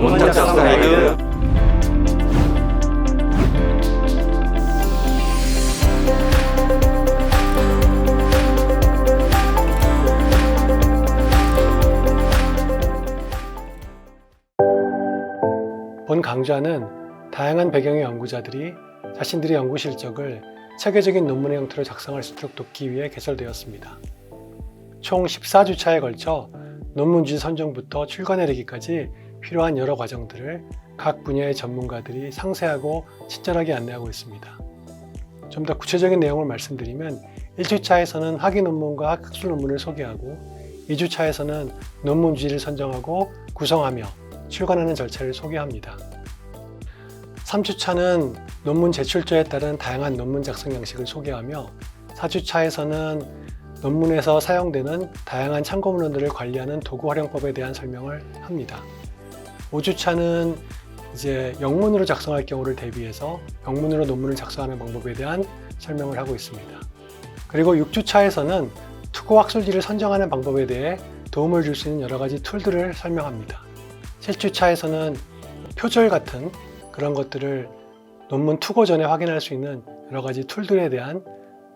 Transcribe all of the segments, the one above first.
논탁 사이드 본 강좌는 다양한 배경의 연구자들이 자신들의 연구 실적을 체계적인 논문의 형태로 작성할 수 있도록 돕기 위해 개설되었습니다. 총 14주차에 걸쳐 논문지 선정부터 출간에 이르기까지 필요한 여러 과정들을 각 분야의 전문가들이 상세하고 친절하게 안내하고 있습니다. 좀 더 구체적인 내용을 말씀드리면 1주차에서는 학위 논문과 학술 논문을 소개하고 2주차에서는 논문 주제를 선정하고 구성하며 출간하는 절차를 소개합니다. 3주차는 논문 제출자에 따른 다양한 논문 작성 양식을 소개하며 4주차에서는 논문에서 사용되는 다양한 참고 문헌들을 관리하는 도구 활용법에 대한 설명을 합니다. 5주차는 이제 영문으로 작성할 경우를 대비해서 영문으로 논문을 작성하는 방법에 대한 설명을 하고 있습니다. 그리고 6주차에서는 투고 학술지를 선정하는 방법에 대해 도움을 줄 수 있는 여러 가지 툴들을 설명합니다. 7주차에서는 표절 같은 그런 것들을 논문 투고 전에 확인할 수 있는 여러 가지 툴들에 대한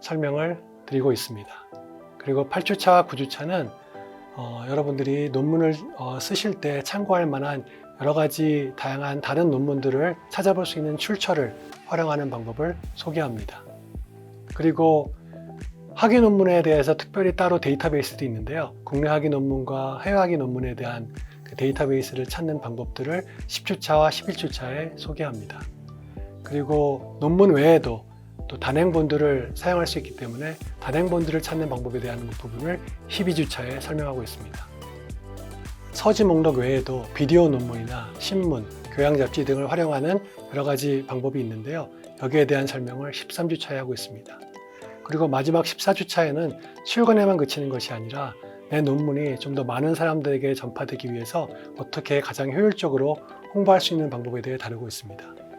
설명을 드리고 있습니다. 그리고 8주차와 9주차는 어, 여러분들이 논문을 어, 쓰실 때 참고할 만한 여러 가지 다양한 다른 논문들을 찾아볼 수 있는 출처를 활용하는 방법을 소개합니다. 그리고 학위 논문에 대해서 특별히 따로 데이터베이스도 있는데요. 국내 학위 논문과 해외 학위 논문에 대한 그 데이터베이스를 찾는 방법들을 10주차와 11주차에 소개합니다. 그리고 논문 외에도 또 단행본들을 사용할 수 있기 때문에 단행본들을 찾는 방법에 대한 부분을 12주차에 설명하고 있습니다. 서지 목록 외에도 비디오 논문이나 신문, 교양 잡지 등을 활용하는 여러 가지 방법이 있는데요. 여기에 대한 설명을 13주차에 하고 있습니다. 그리고 마지막 14주차에는 출간에만 그치는 것이 아니라 내 논문이 좀 더 많은 사람들에게 전파되기 위해서 어떻게 가장 효율적으로 홍보할 수 있는 방법에 대해 다루고 있습니다.